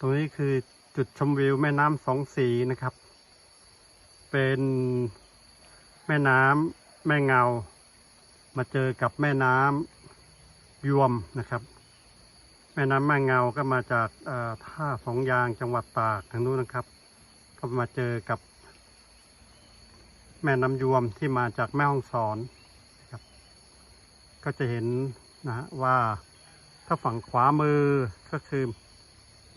ตรงนี้คือจุดชมวิวแม่น้ำสองสีนะครับ เป็นแม่น้ำแม่เงา มาเจอกับแม่น้ำยวมนะครับ แม่น้ำแม่เงาก็มาจากอ่อท่าสองยางจังหวัดตากทางนู้นนะครับ ก็มาเจอกับ แม่น้ำยวมที่มาจากแม่ฮ่องสอนนะครับ ก็จะเห็นนะฮะว่าถ้าฝั่งขวามือก็คือ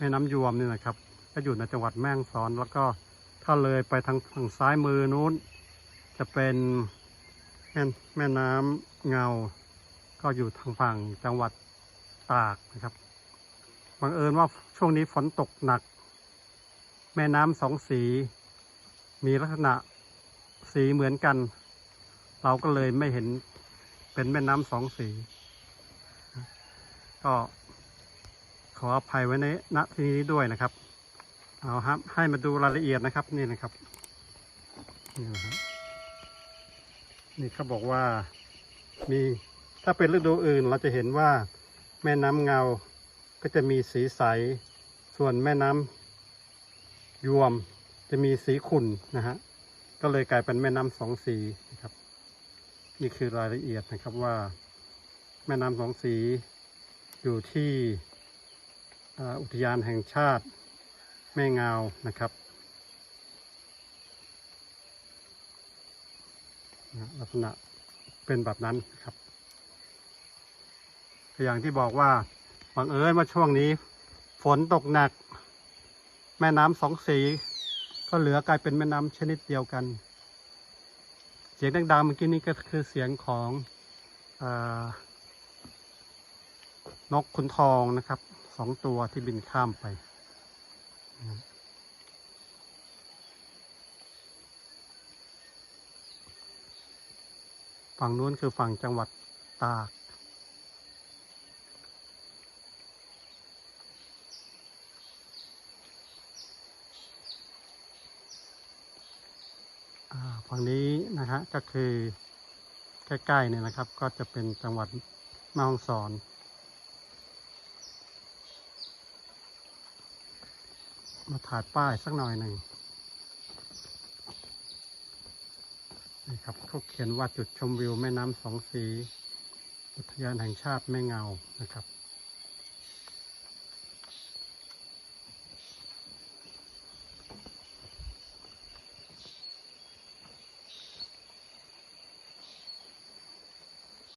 แม่น้ำยวมนี่นะครับ ก็อยู่ในจังหวัดแม่ฮ่องสอน แล้วก็ถ้าเลยไปทางฝั่งซ้ายมือนู้น จะเป็นแม่แม่น้ำเงา ก็อยู่ทางฝั่งจังหวัดตากนะครับบังเอิญว่าช่วงนี้ฝนตกหนัก แม่น้ำสองสี มีลักษณะสีเหมือนกัน เราก็เลยไม่เห็นเป็นแม่น้ำสองสี ก็ ขออภัยไว้ในณที่นี้ด้วยนะครับเอาครับให้มาดูรายละเอียดนะครับนี่นะครับนี่นะครับนี่เขาบอกว่ามีถ้าเป็นฤดูอื่นเราจะเห็นว่าแม่น้ำเงาก็จะมีสีใส ส่วนแม่น้ำยวมจะมีสีขุ่นนะฮะก็เลยกลายเป็นแม่น้ำสองสีนะครับ นี่คือรายละเอียดนะครับว่า แม่น้ำสองสีอยู่ที่ อุทยานแห่งชาติแม่งาวนะครับลักษณะเป็นแบบนั้นครับอย่างที่บอกว่าบังเอิญว่าช่วงนี้ ฝนตกหนัก แม่น้ำสองสี ก็เหลือกลายเป็นแม่น้ำชนิดเดียวกัน เสียงดังๆเมื่อกี้นี้ก็คือเสียงของอ นกขุนทองนะครับ สองตัวที่บินข้ามไป ฝั่งนู้นคือฝั่งจังหวัดตากฝั่งนี้นะฮะก็คือใกล้ๆเนี่ยนะครับ ก็จะเป็นจังหวัดแม่ฮ่องสอน มาถ่ายป้ายสักหน่อยหนึ่งนี่ครับเขาเขียนว่าจุดชมวิวแม่น้ำสองสี อุทยานแห่งชาติแม่เงานะครับ